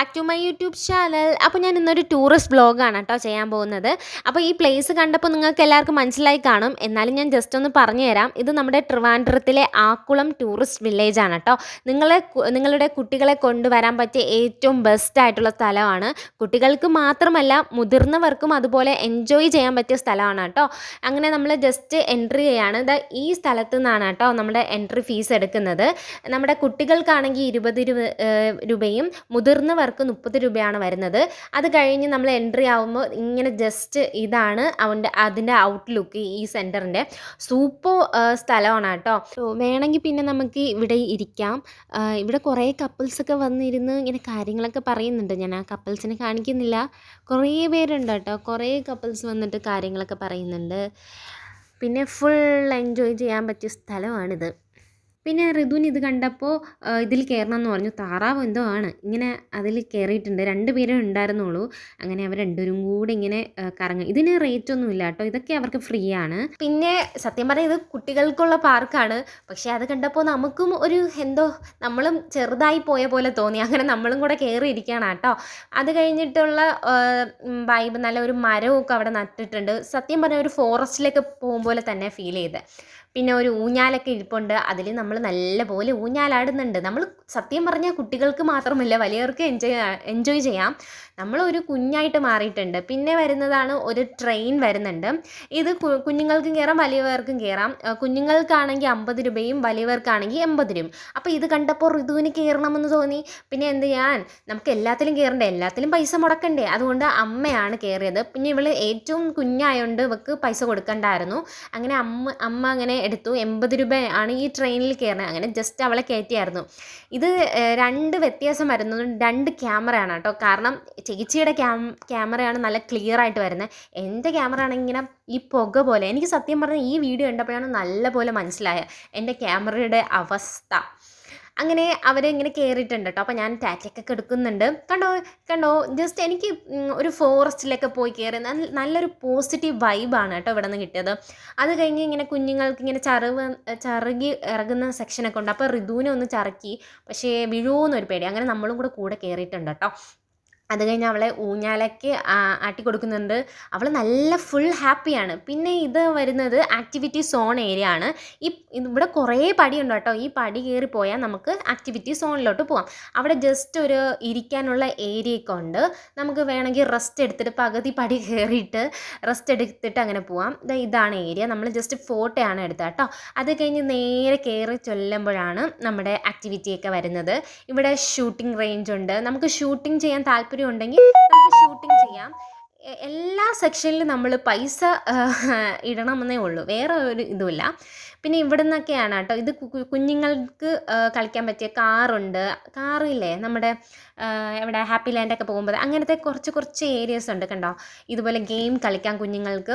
Back to my YouTube channel അപ്പോൾ ഞാൻ ഇന്നൊരു ടൂറിസ്റ്റ് ബ്ലോഗാണ് കേട്ടോ ചെയ്യാൻ പോകുന്നത്. അപ്പോൾ ഈ പ്ലേസ് കണ്ടപ്പോൾ നിങ്ങൾക്ക് എല്ലാവർക്കും മനസ്സിലായി കാണും. എന്നാലും ഞാൻ ജസ്റ്റ് ഒന്ന് പറഞ്ഞു തരാം ഇത് നമ്മുടെ ട്രിവാൻഡ്രത്തിലെ ആക്കുളം ടൂറിസ്റ്റ് വില്ലേജ് ആണ് കേട്ടോ. നിങ്ങളെ നിങ്ങളുടെ കുട്ടികളെ കൊണ്ടുവരാൻ പറ്റിയ ഏറ്റവും ബെസ്റ്റ് ആയിട്ടുള്ള സ്ഥലമാണ്. കുട്ടികൾക്ക് മാത്രമല്ല മുതിർന്നവർക്കും അതുപോലെ എൻജോയ് ചെയ്യാൻ പറ്റിയ സ്ഥലമാണ് കേട്ടോ. അങ്ങനെ നമ്മൾ ജസ്റ്റ് എൻട്രി ചെയ്യാണ്. ഇത് ഈ സ്ഥലത്തു നിന്നാണ് കേട്ടോ നമ്മുടെ എൻട്രി ഫീസ് എടുക്കുന്നത്. നമ്മുടെ കുട്ടികൾക്കാണെങ്കിൽ ഇരുപത് രൂപയും ഏഹ് മുതിർന്നവർക്ക് മുപ്പത് രൂപയാണ് വരുന്നത്. അത് കഴിഞ്ഞ് നമ്മൾ എൻട്രി ആവുമ്പോൾ ഇങ്ങനെ ജസ്റ്റ് ഇതാണ് അവന്റെ അതിന്റെ ഔട്ട്ലുക്ക് ഈ സെന്ററിന്റെ സൂപ്പർ സ്ഥലമാണ് കേട്ടോ. വേണമെങ്കിൽ പിന്നെ നമുക്ക് ഇവിടെ ഇരിക്കാം. ഇവിടെ കുറേ കപ്പിൾസൊക്കെ വന്നിരുന്ന് ഇങ്ങനെ കാര്യങ്ങളൊക്കെ പറയുന്നുണ്ട്. ഞാൻ ആ കപ്പിൾസിനെ കാണിക്കുന്നില്ല. കുറേ പേരുണ്ട് കേട്ടോ. കുറേ കപ്പിൾസ് വന്നിട്ട് കാര്യങ്ങളൊക്കെ പറയുന്നുണ്ട്. പിന്നെ ഫുൾ എൻജോയ് ചെയ്യാൻ പറ്റിയ സ്ഥലമാണിത്. പിന്നെ ഋതുവിന് ഇത് കണ്ടപ്പോൾ ഇതിൽ കയറണം എന്ന് പറഞ്ഞു. താറാവ് എന്തോ ആണ്. ഇങ്ങനെ അതിൽ കയറിയിട്ടുണ്ട് രണ്ട് പേരേ ഉണ്ടായിരുന്നുള്ളൂ. അങ്ങനെ അവർ രണ്ടുപേരും കൂടി ഇങ്ങനെ കറങ്ങും. ഇതിന് റേറ്റ് ഒന്നും ഇല്ല കേട്ടോ. ഇതൊക്കെ അവർക്ക് ഫ്രീ ആണ്. പിന്നെ സത്യം പറഞ്ഞാൽ ഇത് കുട്ടികൾക്കുള്ള പാർക്കാണ് പക്ഷേ അത് കണ്ടപ്പോൾ നമുക്കും ഒരു എന്തോ നമ്മളും ചെറുതായി പോയ പോലെ തോന്നി. അങ്ങനെ നമ്മളും കൂടെ കയറിയിരിക്കുകയാണ് കേട്ടോ. അത് കഴിഞ്ഞിട്ടുള്ള വൈബ് നല്ല ഒരു മരമൊക്കെ അവിടെ നട്ടിട്ടുണ്ട്. സത്യം പറഞ്ഞാൽ ഒരു ഫോറസ്റ്റിലേക്ക് പോകും പോലെ തന്നെ ഫീൽ ചെയ്ത്. പിന്നെ ഒരു ഊഞ്ഞാലൊക്കെ ഇരിപ്പുണ്ട്. അതിൽ നമ്മൾ നല്ലപോലെ ഊഞ്ഞാലാടുന്നുണ്ട്. നമ്മൾ സത്യം പറഞ്ഞാൽ കുട്ടികൾക്ക് മാത്രമല്ല വലിയവർക്ക് എൻജോയ് എൻജോയ് ചെയ്യാം. നമ്മൾ ഒരു കുഞ്ഞായിട്ട് മാറിയിട്ടുണ്ട്. പിന്നെ വരുന്നതാണ് ഒരു ട്രെയിൻ വരുന്നുണ്ട്. ഇത് കുഞ്ഞുങ്ങൾക്കും കയറാം വലിയവർക്കും കയറാം. കുഞ്ഞുങ്ങൾക്കാണെങ്കിൽ അമ്പത് രൂപയും വലിയവർക്കാണെങ്കിൽ എൺപത് രൂപയും. അപ്പോൾ ഇത് കണ്ടപ്പോൾ ഋതുവിന് കയറണമെന്ന് തോന്നി. പിന്നെ എന്ത് ചെയ്യാൻ? നമുക്ക് എല്ലാത്തിലും കയറണ്ടേ? എല്ലാത്തിലും പൈസ മുടക്കണ്ടേ? അതുകൊണ്ട് അമ്മയാണ് കയറിയത്. പിന്നെ ഇവൾ ഏറ്റവും കുഞ്ഞായതുകൊണ്ട് ഇവക്ക് പൈസ കൊടുക്കണ്ടായിരുന്നു. അങ്ങനെ അമ്മ അമ്മ അങ്ങനെ എടുത്തു. എൺപത് ആണ് ഈ ട്രെയിനിൽ കയറുന്നത് അങ്ങനെ ജസ്റ്റ് അവളെ കയറ്റിയായിരുന്നു ഇത് രണ്ട് വ്യത്യാസം വരുന്നത് രണ്ട് ക്യാമറയാണ് കേട്ടോ. കാരണം ചേച്ചിയുടെ ക്യാം ക്യാമറയാണ് നല്ല ക്ലിയർ ആയിട്ട് വരുന്നത്. എന്റെ ക്യാമറ ആണെങ്കിൽ ഇങ്ങനെ ഈ പുക പോലെ. എനിക്ക് സത്യം പറഞ്ഞാൽ ഈ വീഡിയോ കണ്ടപ്പോഴാണ് നല്ല പോലെ മനസ്സിലായത്. എന്റെ ക്യാമറയുടെ അവസ്ഥ. അങ്ങനെ അവരിങ്ങനെ കയറിയിട്ടുണ്ട് കേട്ടോ അപ്പോൾ ഞാൻ ടാറ്റയൊക്കെ എടുക്കുന്നുണ്ട് കണ്ടോ കണ്ടോ ജസ്റ്റ് എനിക്ക് ഒരു ഫോറസ്റ്റിലൊക്കെ പോയി കയറി നല്ലൊരു പോസിറ്റീവ് വൈബാണ് കേട്ടോ ഇവിടെ നിന്ന് കിട്ടിയത്. അത് കഴിഞ്ഞ് ഇങ്ങനെ കുഞ്ഞുങ്ങൾക്ക് ഇങ്ങനെ ചറവ് ചറുകി ഇറങ്ങുന്ന സെക്ഷനൊക്കെ ഉണ്ട്. അപ്പോൾ ഋതുവിനെ ഒന്ന് ചറുക്കി പക്ഷേ വീഴുമെന്നൊരു പേടി. അങ്ങനെ നമ്മളും കൂടെ കൂടെ കയറിയിട്ടുണ്ട് കേട്ടോ അത് കഴിഞ്ഞ് അവളെ ഊഞ്ഞാലയ്ക്ക് ആട്ടി കൊടുക്കുന്നുണ്ട് അവൾ നല്ല ഫുൾ ഹാപ്പിയാണ് പിന്നെ ഇത് വരുന്നത് ആക്ടിവിറ്റി സോൺ ഏരിയ ആണ്. ഈ ഇവിടെ കുറേ പടിയുണ്ട് കേട്ടോ. ഈ പടി കയറി പോയാൽ നമുക്ക് ആക്ടിവിറ്റി സോണിലോട്ട് പോവാം. അവിടെ ജസ്റ്റ് ഒരു ഇരിക്കാനുള്ള ഏരിയയൊക്കെ ഉണ്ട്. നമുക്ക് വേണമെങ്കിൽ റെസ്റ്റ് എടുത്തിട്ട് പകുതി പടി കയറിയിട്ട് റെസ്റ്റ് എടുത്തിട്ട് അങ്ങനെ പോവാം. ഇതാണ് ഏരിയ നമ്മൾ ജസ്റ്റ് ഫോട്ടോയാണ് എടുത്തത് കേട്ടോ. അത് കഴിഞ്ഞ് നേരെ കയറി ചൊല്ലുമ്പോഴാണ് നമ്മുടെ ആക്ടിവിറ്റിയൊക്കെ വരുന്നത്. ഇവിടെ ഷൂട്ടിംഗ് റേഞ്ച് ഉണ്ട്. നമുക്ക് ഷൂട്ടിംഗ് ചെയ്യാൻ താല്പര്യം ഉണ്ടെങ്കിൽ നമുക്ക് ഷൂട്ടിംഗ് ചെയ്യാം. എല്ലാ സെക്ഷനിലും നമ്മൾ പൈസ ഇടണമെന്നേ ഉള്ളൂ. വേറെ ഒരു ഇതുമില്ല. പിന്നെ ഇവിടെ നിന്നൊക്കെയാണ് കേട്ടോ. ഇത് കുഞ്ഞുങ്ങൾക്ക് കളിക്കാൻ പറ്റിയ കാറുണ്ട്. കാറില്ലേ നമ്മുടെ ഇവിടെ ഹാപ്പി ലാൻഡൊക്കെ പോകുമ്പോൾ അങ്ങനത്തെ കുറച്ച് കുറച്ച് ഏരിയസ് ഉണ്ട് കണ്ടോ? ഇതുപോലെ ഗെയിം കളിക്കാൻ കുഞ്ഞുങ്ങൾക്ക്.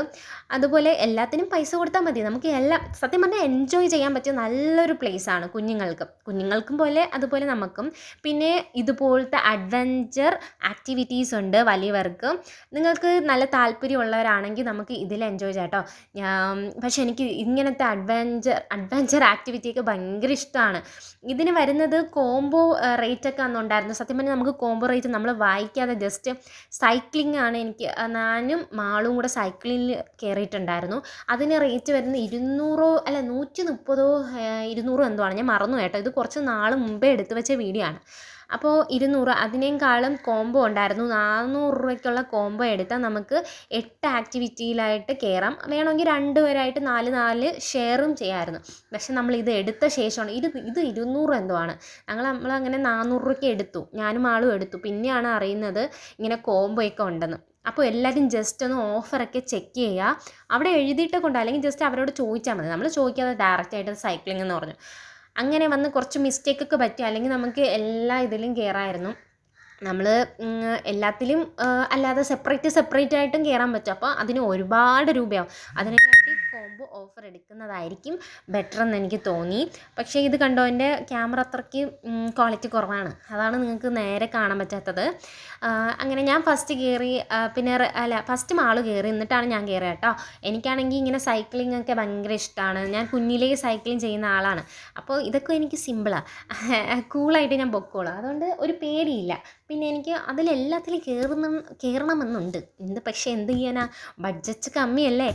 അതുപോലെ എല്ലാത്തിനും പൈസ കൊടുത്താൽ മതി. നമുക്ക് എല്ലാം സത്യം പറഞ്ഞാൽ എൻജോയ് ചെയ്യാൻ പറ്റിയ നല്ലൊരു ആണ് കുഞ്ഞുങ്ങൾക്ക്. കുഞ്ഞുങ്ങൾക്കും പോലെ അതുപോലെ നമുക്കും. പിന്നെ ഇതുപോലത്തെ അഡ്വഞ്ചർ ആക്ടിവിറ്റീസ് ഉണ്ട് വലിയവർക്ക്. നിങ്ങൾക്ക് നല്ല താല്പര്യമുള്ളവരാണെങ്കിൽ നമുക്ക് ഇതിൽ എൻജോയ് ചെയ്യാം കേട്ടോ. പക്ഷെ എനിക്ക് ഇങ്ങനത്തെ അഡ്വഞ്ചർ അഡ്വഞ്ചർ ആക്ടിവിറ്റിയൊക്കെ ഭയങ്കര ഇഷ്ടമാണ്. ഇതിന് വരുന്നത് കോംബോ റേറ്റ് ഒക്കെ അന്നുണ്ടായിരുന്നു. സത്യം പറഞ്ഞാൽ നമുക്ക് കോംബോ റേറ്റ് നമ്മൾ വായിക്കാതെ ജസ്റ്റ് സൈക്ലിംഗ് ആണ് എനിക്ക് ഞാനും മാളും കൂടെ സൈക്ലിങ്ങിൽ കയറിയിട്ടുണ്ടായിരുന്നു അതിന് റേറ്റ് വരുന്നത് ഇരുന്നൂറോ അല്ല നൂറ്റി മുപ്പതോ ഇരുന്നൂറോ എന്തോ ആണ്. ഞാൻ മറന്നു കേട്ടോ. ഇത് കുറച്ച് നാൾ മുമ്പേ എടുത്തു വെച്ച വീഡിയോ ആണ്. അപ്പോൾ ഇരുന്നൂറ് അതിനേക്കാളും കോംബോ ഉണ്ടായിരുന്നു. നാനൂറ് രൂപയ്ക്കുള്ള കോംബോ എടുത്താൽ നമുക്ക് എട്ട് ആക്ടിവിറ്റിയിലായിട്ട് കയറാം വേണമെങ്കിൽ രണ്ട് പേരായിട്ട് നാല് നാല് ഷെയറും ചെയ്യാമായിരുന്നു പക്ഷെ നമ്മൾ ഇത് എടുത്ത ശേഷമാണ്. ഇത് ഇത് ഇരുന്നൂറ് എന്തോ ആണ്. ഞങ്ങൾ നമ്മളങ്ങനെ നാനൂറ് രൂപയ്ക്ക് എടുത്തു. ഞാനും ആളും എടുത്തു. പിന്നെയാണ് അറിയുന്നത് ഇങ്ങനെ കോംബോയൊക്കെ ഉണ്ടെന്ന്. അപ്പോൾ എല്ലാവരും ജസ്റ്റ് ഒന്ന് ഓഫറൊക്കെ ചെക്ക് ചെയ്യുക. അവിടെ എഴുതിയിട്ടൊക്കെ ഉണ്ടോ അല്ലെങ്കിൽ ജസ്റ്റ് അവരോട് ചോദിച്ചാൽ മതി. നമ്മൾ ചോദിക്കാതെ ഡയറക്റ്റായിട്ട് സൈക്ലിംഗ് എന്ന് പറഞ്ഞു. അങ്ങനെ വന്ന് കുറച്ച് മിസ്റ്റേക്കൊക്കെ പറ്റും. അല്ലെങ്കിൽ നമുക്ക് എല്ലാ ഇതിലും കയറായിരുന്നു നമ്മൾ എല്ലാത്തിലും അല്ലാതെ സെപ്പറേറ്റ് സെപ്പറേറ്റ് ആയിട്ടും കയറാൻ പറ്റും. അപ്പോൾ അതിന് ഒരുപാട് രൂപയാവും. കോംബോ ഓഫർ എടുക്കുന്നതായിരിക്കും ബെറ്റർ എന്ന് എനിക്ക് തോന്നി. പക്ഷേ ഇത് കണ്ടോ എന്റെ ക്യാമറ അത്രയ്ക്ക് ക്വാളിറ്റി കുറവാണ്. അതാണ് നിങ്ങൾക്ക് നേരെ കാണാൻ പറ്റാത്തത്. അങ്ങനെ ഞാൻ ഫസ്റ്റ് കയറി പിന്നെ അല്ല ഫസ്റ്റ് മാൾ കയറി എന്നിട്ടാണ് ഞാൻ കയറിയത് കേട്ടോ. എനിക്കാണെങ്കിൽ ഇങ്ങനെ സൈക്ലിംഗ് ഒക്കെ ഭയങ്കര ഇഷ്ടമാണ് ഞാൻ കുഞ്ഞിലേ സൈക്ലിംഗ് ചെയ്യുന്ന ആളാണ്. അപ്പോൾ ഇതൊക്കെ എനിക്ക് സിമ്പിളാണ് കൂളായിട്ട് ഞാൻ പൊക്കോളാം. അതുകൊണ്ട് ഒരു പേടിയില്ല. പിന്നെ എനിക്ക് അതിലെല്ലാത്തിലും കയറുന്ന കയറണമെന്നുണ്ട് എന്ത് പക്ഷേ എന്ത് ചെയ്യാനാ? ബഡ്ജറ്റ് കമ്മിയല്ലേ?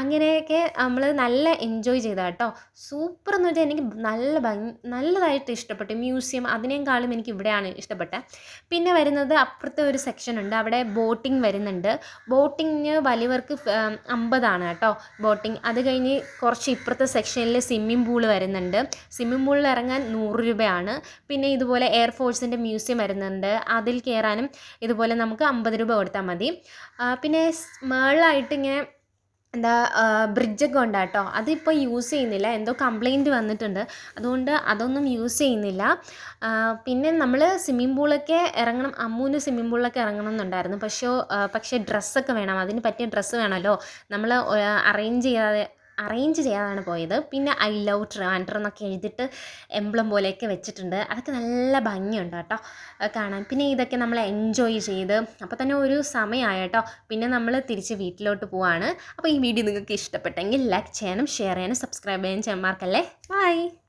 അങ്ങനെയൊക്കെ നമ്മൾ നല്ല എൻജോയ് ചെയ്ത കേട്ടോ സൂപ്പർ എന്ന് വെച്ചാൽ എനിക്ക് നല്ല ഭംഗി നല്ലതായിട്ട് ഇഷ്ടപ്പെട്ടു. മ്യൂസിയം അതിനേക്കാളും എനിക്ക് ഇവിടെയാണ് ഇഷ്ടപ്പെട്ടത് പിന്നെ വരുന്നത് അപ്പുറത്തെ ഒരു സെക്ഷൻ ഉണ്ട്. അവിടെ ബോട്ടിംഗ് വരുന്നുണ്ട്. ബോട്ടിങ്ങിന് വലിയവർക്ക് അമ്പതാണ് കേട്ടോ ബോട്ടിംഗ് അത് കഴിഞ്ഞ് കുറച്ച് ഇപ്പുറത്തെ സെക്ഷനിൽ സ്വിമ്മിംഗ് പൂൾ വരുന്നുണ്ട്. സ്വിമ്മിംഗ് പൂളിൽ ഇറങ്ങാൻ നൂറ് രൂപയാണ്. പിന്നെ ഇതുപോലെ എയർഫോഴ്സിന്റെ മ്യൂസിയം വരുന്നുണ്ട്. അതിൽ കയറാനും ഇതുപോലെ നമുക്ക് അമ്പത് രൂപ കൊടുത്താൽ മതി. പിന്നെ മേളായിട്ട് ഇങ്ങനെ എന്താ ബ്രിഡ്ജൊക്കെ ഉണ്ട് കേട്ടോ അതിപ്പോൾ യൂസ് ചെയ്യുന്നില്ല. എന്തോ കംപ്ലൈന്റ് വന്നിട്ടുണ്ട്. അതുകൊണ്ട് അതൊന്നും യൂസ് ചെയ്യുന്നില്ല. പിന്നെ നമ്മൾ സ്വിമ്മിംഗ് പൂളൊക്കെ ഇറങ്ങണം. അമ്മൂന് സ്വിമ്മിംഗ് പൂളിലൊക്കെ ഇറങ്ങണം എന്നുണ്ടായിരുന്നു. പക്ഷേ പക്ഷേ ഡ്രസ്സൊക്കെ വേണം. അതിന് പറ്റിയ ഡ്രസ്സ് വേണമല്ലോ. നമ്മൾ അറേഞ്ച് ചെയ്യാതെ അറേഞ്ച് ചെയ്യാനാണ് പോയത്. പിന്നെ ഐ ലവ് ട്രിവാൻഡ്രം എന്നൊക്കെ എഴുതിയിട്ട് എംബ്ലം പോലെയൊക്കെ വെച്ചിട്ടുണ്ട്. അതൊക്കെ നല്ല ഭംഗിയുണ്ട് കേട്ടോ. കാണാൻ. പിന്നെ ഇതൊക്കെ നമ്മൾ എൻജോയ് ചെയ്ത് അപ്പോൾ തന്നെ ഒരു സമയമായ കേട്ടോ. പിന്നെ നമ്മൾ തിരിച്ച് വീട്ടിലോട്ട് പോവാണ്. അപ്പോൾ ഈ വീഡിയോ നിങ്ങൾക്ക് ഇഷ്ടപ്പെട്ടെങ്കിൽ ലൈക്ക് ചെയ്യാനും ഷെയർ ചെയ്യാനും സബ്സ്ക്രൈബ് ചെയ്യാനും ചെയ്യാൻ മാർക്കല്ലേ ബൈ